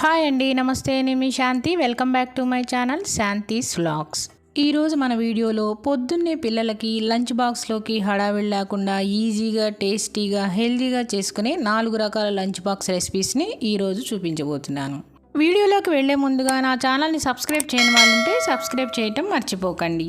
Hi అండి నమస్తే నేను మీ Shanthi welcome back to my channel Shanthi's vlogs ఈరోజు మన వీడియోలో పొద్దున్నే పిల్లలకి లంచ్ బాక్స్లోకి హడావిడి లేకుండా ఈజీగా టేస్టీగా హెల్తీగా చేసుకునే నాలుగు రకాల లంచ్ బాక్స్ రెసిపీస్ని ఈరోజు చూపించబోతున్నాను. వీడియోలోకి వెళ్ళే ముందుగా నా ఛానల్ని సబ్స్క్రైబ్ చేయని వాళ్ళు ఉంటే సబ్స్క్రైబ్ చేయటం మర్చిపోకండి.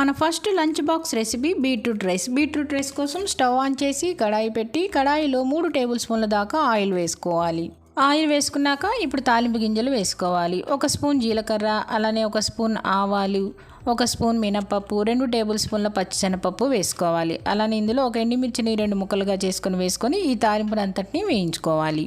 మన first lunch box recipe beetroot rice. Beetroot rice కోసం స్టవ్ ఆన్ చేసి కడాయి పెట్టి కడాయిలో మూడు టేబుల్ స్పూన్ల దాకా ఆయిల్ వేసుకోవాలి. ఆయిల్ వేసుకున్నాక ఇప్పుడు తాలింపు గింజలు వేసుకోవాలి. ఒక స్పూన్ జీలకర్ర అలానే ఒక స్పూన్ ఆవాలు ఒక స్పూన్ మినపప్పు రెండు టేబుల్ స్పూన్ల పచ్చిశనగపప్పు వేసుకోవాలి. అలానే ఇందులో ఒక ఎండుమిర్చిని రెండు ముక్కలుగా చేసుకొని వేసుకొని ఈ తాలింపుని అంతటిని వేయించుకోవాలి.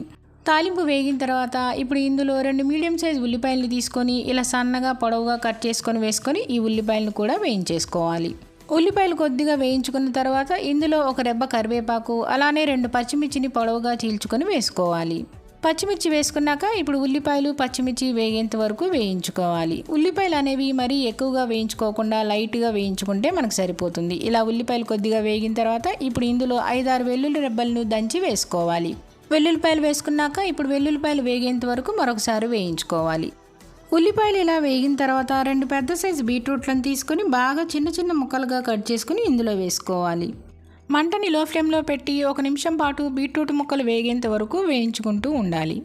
తాలింపు వేగిన తర్వాత ఇప్పుడు ఇందులో రెండు మీడియం సైజ్ ఉల్లిపాయలు తీసుకొని ఇలా సన్నగా పొడవుగా కట్ చేసుకొని వేసుకొని ఈ ఉల్లిపాయలను కూడా వేయించేసుకోవాలి. ఉల్లిపాయలు కొద్దిగా వేయించుకున్న తర్వాత ఇందులో ఒక రెబ్బ కరివేపాకు అలానే రెండు పచ్చిమిర్చిని పొడవుగా చీల్చుకొని వేసుకోవాలి. పచ్చిమిర్చి వేసుకున్నాక ఇప్పుడు ఉల్లిపాయలు పచ్చిమిర్చి వేగేంత వరకు వేయించుకోవాలి. ఉల్లిపాయలు అనేవి మరీ ఎక్కువగా వేయించుకోకుండా లైట్గా వేయించుకుంటే మనకు సరిపోతుంది. ఇలా ఉల్లిపాయలు కొద్దిగా వేగిన తర్వాత ఇప్పుడు ఇందులో ఐదారు వెల్లుల్లి రెబ్బలను దంచి వేసుకోవాలి. వెల్లుల్లిపాయలు వేసుకున్నాక ఇప్పుడు వెల్లుల్లిపాయలు వేగేంత వరకు మరొకసారి వేయించుకోవాలి. ఉల్లిపాయలు ఇలా వేగిన తర్వాత రెండు పెద్ద సైజు బీట్రూట్లను తీసుకొని బాగా చిన్న చిన్న ముక్కలుగా కట్ చేసుకుని ఇందులో వేసుకోవాలి. మంటని లో ఫ్లేమ్లో పెట్టి ఒక నిమిషం పాటు బీట్రూట్ ముక్కలు వేగేంత వరకు వేయించుకుంటూ ఉండాలి.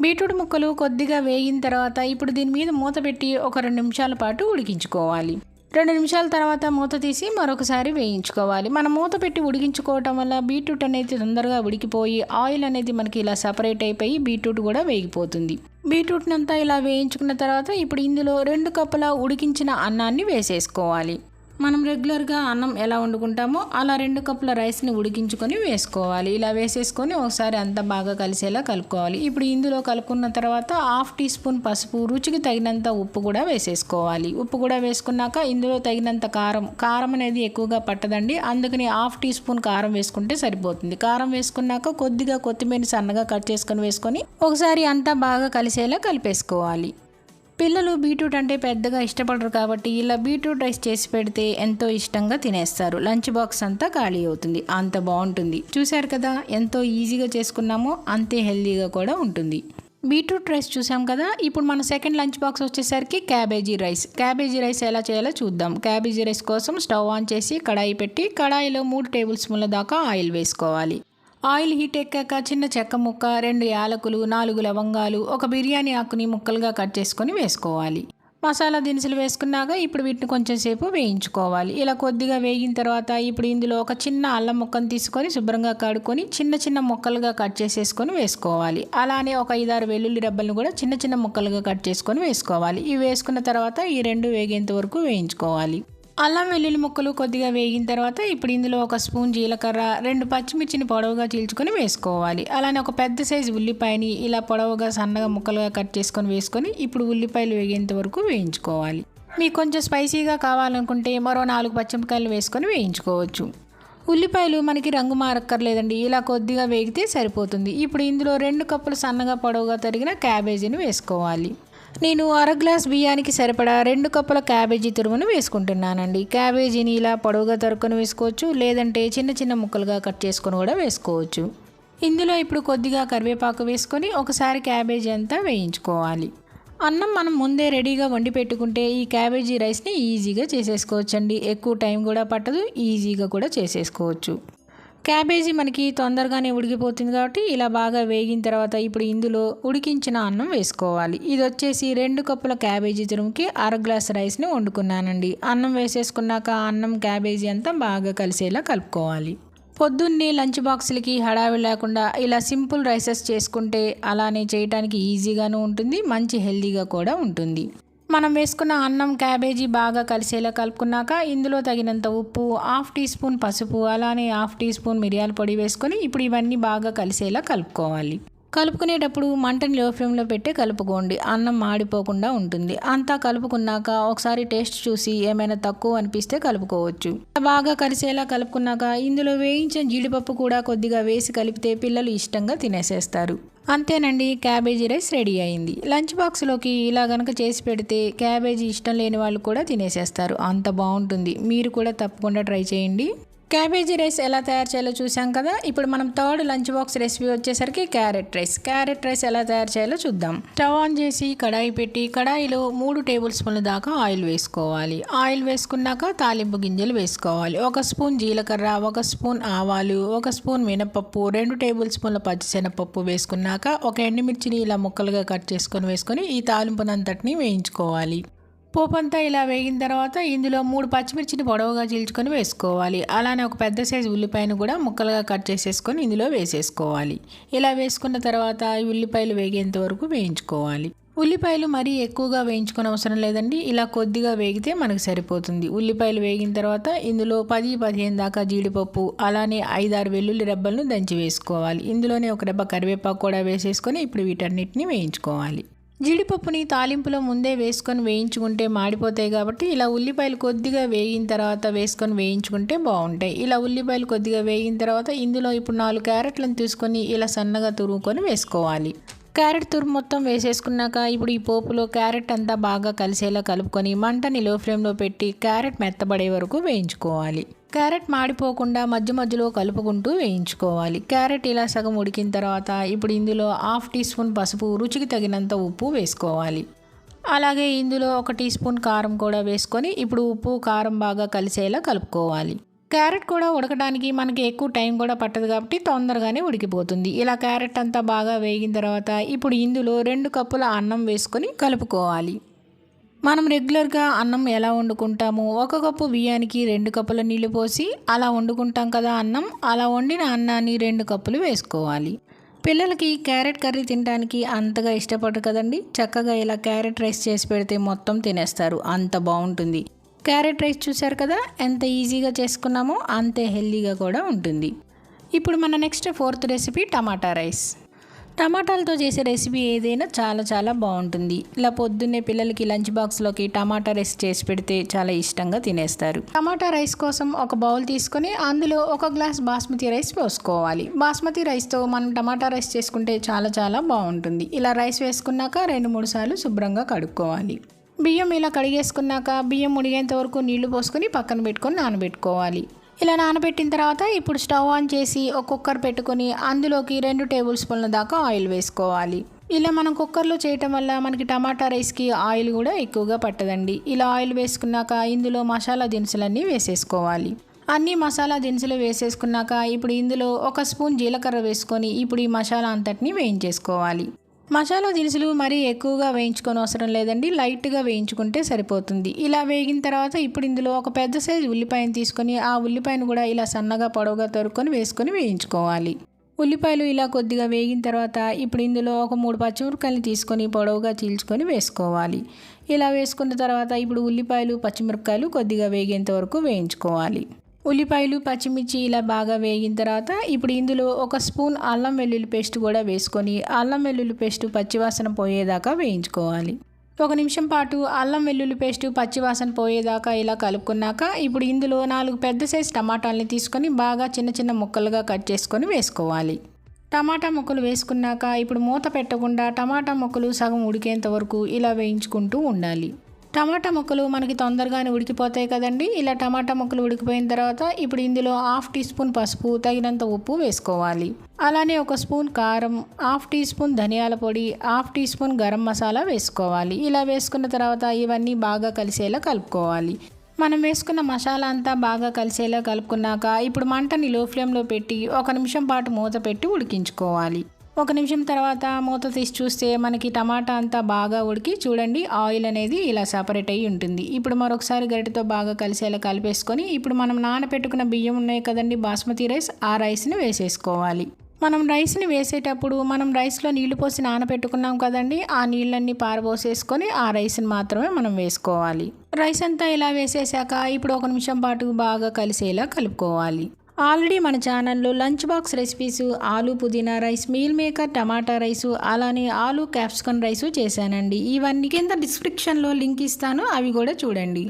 బీట్రూట్ ముక్కలు కొద్దిగా వేగిన తర్వాత ఇప్పుడు దీని మీద మూత పెట్టి ఒక రెండు నిమిషాల పాటు ఉడికించుకోవాలి. రెండు నిమిషాల తర్వాత మూత తీసి మరొకసారి వేయించుకోవాలి. మనం మూత పెట్టి ఉడికించుకోవటం వల్ల బీట్రూట్ అనేది తొందరగా ఉడికిపోయి ఆయిల్ అనేది మనకి ఇలా సపరేట్ అయిపోయి బీట్రూట్ కూడా వేగిపోతుంది. బీట్రూట్నంతా ఇలా వేయించుకున్న తర్వాత ఇప్పుడు ఇందులో రెండు కప్పుల ఉడికించిన అన్నాన్ని వేసేసుకోవాలి. మనం రెగ్యులర్గా అన్నం ఎలా వండుకుంటామో అలా రెండు కప్పుల రైస్ని ఉడికించుకొని వేసుకోవాలి. ఇలా వేసేసుకొని ఒకసారి అంతా బాగా కలిసేలా కలుపుకోవాలి. ఇప్పుడు ఇందులో కలుపుకున్న తర్వాత హాఫ్ టీ స్పూన్ పసుపు రుచికి తగినంత ఉప్పు కూడా వేసేసుకోవాలి. ఉప్పు కూడా వేసుకున్నాక ఇందులో తగినంత కారం కారం అనేది ఎక్కువగా పట్టదండి. అందుకని హాఫ్ టీ స్పూన్ కారం వేసుకుంటే సరిపోతుంది. కారం వేసుకున్నాక కొద్దిగా కొత్తిమీర సన్నగా కట్ చేసుకొని వేసుకొని ఒకసారి అంతా బాగా కలిసేలా కలిపేసుకోవాలి. పిల్లలు బీట్రూట్ అంటే పెద్దగా ఇష్టపడరు కాబట్టి ఇలా బీట్రూట్ రైస్ చేసి పెడితే ఎంతో ఇష్టంగా తినేస్తారు. లంచ్ బాక్స్ అంతా ఖాళీ అవుతుంది. అంత బాగుంటుంది. చూశారు కదా ఎంతో ఈజీగా చేసుకున్నామో అంతే హెల్తీగా కూడా ఉంటుంది. బీట్రూట్ రైస్ చూసాం కదా ఇప్పుడు మన సెకండ్ లంచ్ బాక్స్ వచ్చేసరికి క్యాబేజీ రైస్. క్యాబేజీ రైస్ ఎలా చేయాలో చూద్దాం. క్యాబేజీ రైస్ కోసం స్టవ్ ఆన్ చేసి కడాయి పెట్టి కడాయిలో మూడు టేబుల్ స్పూన్ల దాకా ఆయిల్ వేసుకోవాలి. ఆయిల్ హీట్ ఎక్కాక చిన్న చెక్క ముక్క రెండు యాలకులు నాలుగు లవంగాలు ఒక బిర్యానీ ఆకుని ముక్కలుగా కట్ చేసుకొని వేసుకోవాలి. మసాలా దినుసులు వేసుకున్నాక ఇప్పుడు వీటిని కొంచెం సేపు వేయించుకోవాలి. ఇలా కొద్దిగా వేగిన తర్వాత ఇప్పుడు ఇందులో ఒక చిన్న అల్లం ముక్కను తీసుకొని శుభ్రంగా కడుక్కొని చిన్న చిన్న ముక్కలుగా కట్ చేసేసుకొని వేసుకోవాలి. అలానే ఒక ఐదారు వెల్లుల్లి రెబ్బలను కూడా చిన్న చిన్న ముక్కలుగా కట్ చేసుకొని వేసుకోవాలి. ఇవి వేసుకున్న తర్వాత ఈ రెండు వేగేంత వరకు వేయించుకోవాలి. అల్లం వెల్లుల్లి ముక్కలు కొద్దిగా వేగిన తర్వాత ఇప్పుడు ఇందులో ఒక స్పూన్ జీలకర్ర రెండు పచ్చిమిర్చిని పొడవుగా చీల్చుకొని వేసుకోవాలి. అలానే ఒక పెద్ద సైజు ఉల్లిపాయని ఇలా పొడవుగా సన్నగా ముక్కలుగా కట్ చేసుకొని వేసుకొని ఇప్పుడు ఉల్లిపాయలు వేగేంత వరకు వేయించుకోవాలి. మీకు కొంచెం స్పైసీగా కావాలనుకుంటే మరో నాలుగు పచ్చిమిరకాయలు వేసుకొని వేయించుకోవచ్చు. ఉల్లిపాయలు మనకి రంగు మారక్కర్లేదండి. ఇలా కొద్దిగా వేగితే సరిపోతుంది. ఇప్పుడు ఇందులో రెండు కప్పులు సన్నగా పొడవుగా తరిగిన క్యాబేజీని వేసుకోవాలి. నేను అర గ్లాస్ బియ్యానికి సరిపడా రెండు కప్పుల క్యాబేజీ తురుమును వేసుకుంటున్నానండి. క్యాబేజీని ఇలా పొడవుగా తరుకొని వేసుకోవచ్చు లేదంటే చిన్న చిన్న ముక్కలుగా కట్ చేసుకొని కూడా వేసుకోవచ్చు. ఇందులో ఇప్పుడు కొద్దిగా కరివేపాకు వేసుకొని ఒకసారి క్యాబేజీ అంతా వేయించుకోవాలి. అన్నం మనం ముందే రెడీగా వండి పెట్టుకుంటే ఈ క్యాబేజీ రైస్ని ఈజీగా చేసేసుకోవచ్చండి. ఎక్కువ టైం కూడా పట్టదు ఈజీగా కూడా చేసేసుకోవచ్చు. క్యాబేజీ మనకి తొందరగానే ఉడికిపోతుంది కాబట్టి ఇలా బాగా వేగిన తర్వాత ఇప్పుడు ఇందులో ఉడికించిన అన్నం వేసుకోవాలి. ఇది వచ్చేసి రెండు కప్పుల క్యాబేజీ తురుముకి అర గ్లాస్ రైస్ని వండుకున్నానండి. అన్నం వేసేసుకున్నాక అన్నం క్యాబేజీ అంతా బాగా కలిసేలా కలుపుకోవాలి. పొద్దున్నే లంచ్ బాక్సులకి హడావి లేకుండా ఇలా సింపుల్ రైసెస్ చేసుకుంటే అలానే చేయడానికి ఈజీగాను ఉంటుంది మంచి హెల్తీగా కూడా ఉంటుంది. మనం వేసుకున్న అన్నం క్యాబేజీ బాగా కలిసేలా కలుపుకున్నాక ఇందులో తగినంత ఉప్పు హాఫ్ టీ స్పూన్ పసుపు అలానే హాఫ్ టీ స్పూన్ మిరియాల పొడి వేసుకొని ఇప్పుడు ఇవన్నీ బాగా కలిసేలా కలుపుకోవాలి. కలుపుకునేటప్పుడు మంటని లో ఫ్లేమ్లో పెట్టి కలుపుకోండి. అన్నం మాడిపోకుండా ఉంటుంది. అంతా కలుపుకున్నాక ఒకసారి టేస్ట్ చూసి ఏమైనా తక్కువ అనిపిస్తే కలుపుకోవచ్చు. బాగా కలిసేలా కలుపుకున్నాక ఇందులో వేయించిన జీడిపప్పు కూడా కొద్దిగా వేసి కలిపితే పిల్లలు ఇష్టంగా తినేసేస్తారు. అంతేనండి క్యాబేజీ రైస్ రెడీ అయింది. లంచ్ బాక్స్లోకి ఇలా గనక చేసి పెడితే క్యాబేజీ ఇష్టం లేని వాళ్ళు కూడా తినేసేస్తారు. అంత బాగుంటుంది. మీరు కూడా తప్పకుండా ట్రై చేయండి. క్యాబేజీ రైస్ ఎలా తయారు చేయాలో చూసాం కదా. ఇప్పుడు మనం థర్డ్ లంచ్ బాక్స్ రెసిపీ వచ్చేసరికి క్యారెట్ రైస్. క్యారెట్ రైస్ ఎలా తయారు చేయాలో చూద్దాం. స్టవ్ ఆన్ చేసి కడాయి పెట్టి కడాయిలో మూడు టేబుల్ స్పూన్ల దాకా ఆయిల్ వేసుకోవాలి. ఆయిల్ వేసుకున్నాక తాలింపు గింజలు వేసుకోవాలి. ఒక స్పూన్ జీలకర్ర ఒక స్పూన్ ఆవాలు ఒక స్పూన్ మినపప్పు రెండు టేబుల్ స్పూన్ల పచ్చిశనగపప్పు వేసుకున్నాక ఒక ఎండుమిర్చిని ఇలా ముక్కలుగా కట్ చేసుకొని వేసుకొని ఈ తాలింపునంతటిని వేయించుకోవాలి. పోపంతా ఇలా వేగిన తర్వాత ఇందులో మూడు పచ్చిమిర్చిని పొడవుగా చీల్చుకొని వేసుకోవాలి. అలానే ఒక పెద్ద సైజు ఉల్లిపాయను కూడా ముక్కలుగా కట్ చేసేసుకొని ఇందులో వేసేసుకోవాలి. ఇలా వేసుకున్న తర్వాత ఈ ఉల్లిపాయలు వేగేంత వరకు వేయించుకోవాలి. ఉల్లిపాయలు మరీ ఎక్కువగా వేయించుకునే అవసరం లేదండి. ఇలా కొద్దిగా వేగితే మనకు సరిపోతుంది. ఉల్లిపాయలు వేగిన తర్వాత ఇందులో పది పదిహేను దాకా జీడిపప్పు అలానే ఐదారు వెల్లుల్లి రెబ్బలను దంచి వేసుకోవాలి. ఇందులోనే ఒక రెబ్బ కరివేపాకు కూడా వేసేసుకొని ఇప్పుడు వీటన్నిటిని వేయించుకోవాలి. జీడిపప్పుని తాలింపులో ముందే వేసుకొని వేయించుకుంటే మాడిపోతాయి కాబట్టి ఇలా ఉల్లిపాయలు కొద్దిగా వేగిన తర్వాత వేసుకొని వేయించుకుంటే బాగుంటాయి. ఇలా ఉల్లిపాయలు కొద్దిగా వేగిన తర్వాత ఇందులో ఇప్పుడు నాలుగు క్యారెట్లను తీసుకొని ఇలా సన్నగా తురుముకొని వేసుకోవాలి. క్యారెట్ తురుము మొత్తం వేసేసుకున్నాక ఇప్పుడు ఈ పోపులో క్యారెట్ అంతా బాగా కలిసేలా కలుపుకొని మంటని లో ఫ్లేమ్లో పెట్టి క్యారెట్ మెత్తబడే వరకు వేయించుకోవాలి. క్యారెట్ మాడిపోకుండా మధ్య మధ్యలో కలుపుకుంటూ వేయించుకోవాలి. క్యారెట్ ఇలా సగం ఉడికిన తర్వాత ఇప్పుడు ఇందులో హాఫ్ టీ స్పూన్ పసుపు రుచికి తగినంత ఉప్పు వేసుకోవాలి. అలాగే ఇందులో ఒక టీ స్పూన్ కారం కూడా వేసుకొని ఇప్పుడు ఉప్పు కారం బాగా కలిసేలా కలుపుకోవాలి. క్యారెట్ కూడా ఉడకడానికి మనకి ఎక్కువ టైం కూడా పట్టదు కాబట్టి తొందరగానే ఉడికిపోతుంది. ఇలా క్యారెట్ అంతా బాగా వేగిన తర్వాత ఇప్పుడు ఇందులో రెండు కప్పుల అన్నం వేసుకొని కలుపుకోవాలి. మనం రెగ్యులర్గా అన్నం ఎలా వండుకుంటాము ఒక కప్పు బియ్యానికి రెండు కప్పుల నీళ్ళు పోసి అలా వండుకుంటాం కదా అన్నం అలా వండిన అన్నాన్ని రెండు కప్పులు వేసుకోవాలి. పిల్లలకి క్యారెట్ కర్రీ తినడానికి అంతగా ఇష్టపడరు కదండి. చక్కగా ఇలా క్యారెట్ రైస్ చేసి పెడితే మొత్తం తినేస్తారు. అంత బాగుంటుంది. క్యారెట్ రైస్ చూశారు కదా? ఎంత ఈజీగా చేసుకున్నామో అంతే హెల్దీగా కూడా ఉంటుంది. ఇప్పుడు మన నెక్స్ట్ ఫోర్త్ రెసిపీ టమాటా రైస్. టమాటాలతో చేసే రెసిపీ ఏదైనా చాలా చాలా బాగుంటుంది. ఇలా పొద్దున్నే పిల్లలకి లంచ్ బాక్స్లోకి టమాటా రైస్ చేసి పెడితే చాలా ఇష్టంగా తినేస్తారు. టమాటా రైస్ కోసం ఒక బౌల్ తీసుకొని అందులో ఒక గ్లాస్ బాస్మతి రైస్ పోసుకోవాలి. బాస్మతి రైస్తో మనం టమాటా రైస్ చేసుకుంటే చాలా చాలా బాగుంటుంది. ఇలా రైస్ వేసుకున్నాక రెండు మూడు సార్లు శుభ్రంగా కడుక్కోవాలి. బియ్యం ఇలా కడిగేసుకున్నాక బియ్యం ముడిగేంత వరకు నీళ్ళు పోసుకొని పక్కన పెట్టుకొని నానబెట్టుకోవాలి. ఇలా నానబెట్టిన తర్వాత ఇప్పుడు స్టవ్ ఆన్ చేసి ఒక కుక్కర్ పెట్టుకొని అందులోకి రెండు టేబుల్ స్పూన్ల దాకా ఆయిల్ వేసుకోవాలి. ఇలా మనం కుక్కర్లో చేయటం వల్ల మనకి టమాటా రైస్కి ఆయిల్ కూడా ఎక్కువగా పట్టదండి. ఇలా ఆయిల్ వేసుకున్నాక ఇందులో మసాలా దినుసులన్నీ వేసేసుకోవాలి. అన్ని మసాలా దినుసులు వేసేసుకున్నాక ఇప్పుడు ఇందులో ఒక స్పూన్ జీలకర్ర వేసుకొని ఇప్పుడు ఈ మసాలా అంతటిని వేయించేసుకోవాలి. మసాలా దినుసులు మరీ ఎక్కువగా వేయించుకొని అవసరం లేదండి. లైట్గా వేయించుకుంటే సరిపోతుంది. ఇలా వేగిన తర్వాత ఇప్పుడు ఇందులో ఒక పెద్ద సైజు ఉల్లిపాయను తీసుకొని ఆ ఉల్లిపాయను కూడా ఇలా సన్నగా పొడవుగా తరుక్కొని వేసుకొని వేయించుకోవాలి. ఉల్లిపాయలు ఇలా కొద్దిగా వేగిన తర్వాత ఇప్పుడు ఇందులో ఒక మూడు పచ్చిమిరపకాయలు తీసుకొని పొడవుగా చీల్చుకొని వేసుకోవాలి. ఇలా వేసుకున్న తర్వాత ఇప్పుడు ఉల్లిపాయలు పచ్చిమిరపకాయలు కొద్దిగా వేగేంత వరకు వేయించుకోవాలి. ఉల్లిపాయలు పచ్చిమిర్చి ఇలా బాగా వేగిన తర్వాత ఇప్పుడు ఇందులో ఒక స్పూన్ అల్లం వెల్లుల్లి పేస్ట్ కూడా వేసుకొని అల్లం వెల్లుల్లి పేస్ట్ పచ్చివాసన పోయేదాకా వేయించుకోవాలి. ఒక నిమిషం పాటు అల్లం వెల్లుల్లి పేస్ట్ పచ్చివాసన పోయేదాకా ఇలా కలుపుకున్నాక ఇప్పుడు ఇందులో నాలుగు పెద్ద సైజు టమాటాలని తీసుకొని బాగా చిన్న చిన్న ముక్కలుగా కట్ చేసుకొని వేసుకోవాలి. టమాటా ముక్కలు వేసుకున్నాక ఇప్పుడు మూత పెట్టకుండా టమాటా ముక్కలు సగం ఉడికేంత వరకు ఇలా వేయించుకుంటూ ఉండాలి. టమాటా ముక్కలు మనకి తొందరగానే ఉడికిపోతాయి కదండి. ఇలా టమాటా ముక్కలు ఉడికిపోయిన తర్వాత ఇప్పుడు ఇందులో హాఫ్ టీ స్పూన్ పసుపు తగినంత ఉప్పు వేసుకోవాలి. అలానే ఒక స్పూన్ కారం హాఫ్ టీ స్పూన్ ధనియాల పొడి half teaspoon garam masala వేసుకోవాలి. ఇలా వేసుకున్న తర్వాత ఇవన్నీ బాగా కలిసేలా కలుపుకోవాలి. మనం వేసుకున్న మసాలా అంతా బాగా కలిసేలా కలుపుకున్నాక ఇప్పుడు మంటని లో ఫ్లేమ్లో పెట్టి ఒక నిమిషం పాటు మూత పెట్టి ఉడికించుకోవాలి. ఒక నిమిషం తర్వాత మూత తీసి చూస్తే మనకి టమాటా అంతా బాగా ఉడికి చూడండి ఆయిల్ అనేది ఇలా సపరేట్ అయ్యి ఉంటుంది. ఇప్పుడు మరొకసారి గరిటతో బాగా కలిసేలా కలిపేసుకొని ఇప్పుడు మనం నానబెట్టుకున్న బియ్యం ఉన్నాయి కదండి బాస్మతి రైస్ ఆ రైస్ని వేసేసుకోవాలి. మనం రైస్ని వేసేటప్పుడు మనం రైస్లో నీళ్ళు పోసి నానబెట్టుకున్నాం కదండి ఆ నీళ్ళన్నీ పారబోసేసుకొని ఆ రైస్ని మాత్రమే మనం వేసుకోవాలి. రైస్ అంతా ఇలా వేసేసాక ఇప్పుడు ఒక నిమిషం పాటు బాగా కలిసేలా కలుపుకోవాలి. ఆల్రెడీ మన ఛానల్లో లంచ్ బాక్స్ రెసిపీస్ ఆలు పుదీనా రైస్ మీల్ మేకర్ టమాటా రైసు అలానే ఆలు క్యాప్సికన్ రైసు చేశానండి. ఇవన్నీ కింద డిస్క్రిప్షన్లో లింక్ ఇస్తాను అవి కూడా చూడండి.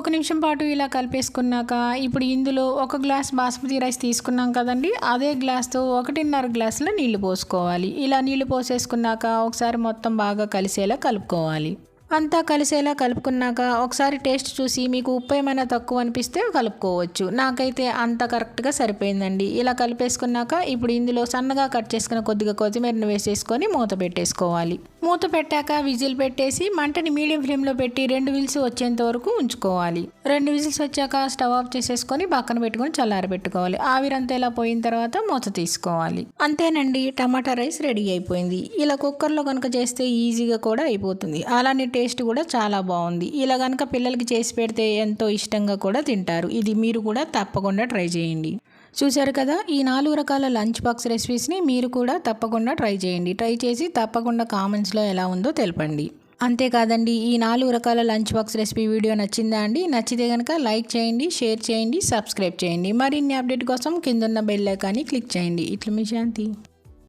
ఒక నిమిషం పాటు ఇలా కలిపేసుకున్నాక ఇప్పుడు ఇందులో ఒక గ్లాస్ బాస్మతి రైస్ తీసుకున్నాం కదండి అదే గ్లాస్తో ఒకటిన్నర గ్లాసులో నీళ్ళు పోసుకోవాలి. ఇలా నీళ్ళు పోసేసుకున్నాక ఒకసారి మొత్తం బాగా కలిసేలా కలుపుకోవాలి. అంతా కలిసేలా కలుపుకున్నాక ఒకసారి టేస్ట్ చూసి మీకు ఉప్పు ఏమైనా తక్కువ అనిపిస్తే కలుపుకోవచ్చు. నాకైతే అంత కరెక్ట్గా సరిపోయిందండి. ఇలా కలిపేసుకున్నాక ఇప్పుడు ఇందులో సన్నగా కట్ చేసుకున్న కొద్దిగా కొత్తిమీరని వేసేసుకొని మూత పెట్టేసుకోవాలి. మూత పెట్టాక విజిల్ పెట్టేసి మంటని మీడియం ఫ్లేమ్లో పెట్టి రెండు విజిల్స్ వచ్చేంత వరకు ఉంచుకోవాలి. రెండు విజిల్స్ వచ్చాక స్టవ్ ఆఫ్ చేసేసుకొని పక్కన పెట్టుకొని చల్లారబెట్టుకోవాలి. ఆవిరంతా ఇలా పోయిన తర్వాత మూత తీసుకోవాలి. అంతేనండి టమాటా రైస్ రెడీ అయిపోయింది. ఇలా కుక్కర్లో కనుక చేస్తే ఈజీగా కూడా అయిపోతుంది. అలానే టేస్ట్ కూడా చాలా బాగుంది. ఇలా కనుక పిల్లలకి చేసి పెడితే ఎంతో ఇష్టంగా కూడా తింటారు. ఇది మీరు కూడా తప్పకుండా ట్రై చేయండి. చూశారు కదా ఈ నాలుగు రకాల లంచ్ బాక్స్ రెసిపీస్ని మీరు కూడా తప్పకుండా ట్రై చేయండి. ట్రై చేసి తప్పకుండా కామెంట్స్లో ఎలా ఉందో తెలపండి. అంతేకాదండి ఈ నాలుగు రకాల లంచ్ బాక్స్ రెసిపీ వీడియో నచ్చిందా అండి? నచ్చితే కనుక లైక్ చేయండి షేర్ చేయండి సబ్స్క్రైబ్ చేయండి. మరిన్ని అప్డేట్ కోసం కింద ఉన్న బెల్ ఐకాన్ని క్లిక్ చేయండి. ఇట్లా మీ శాంతి.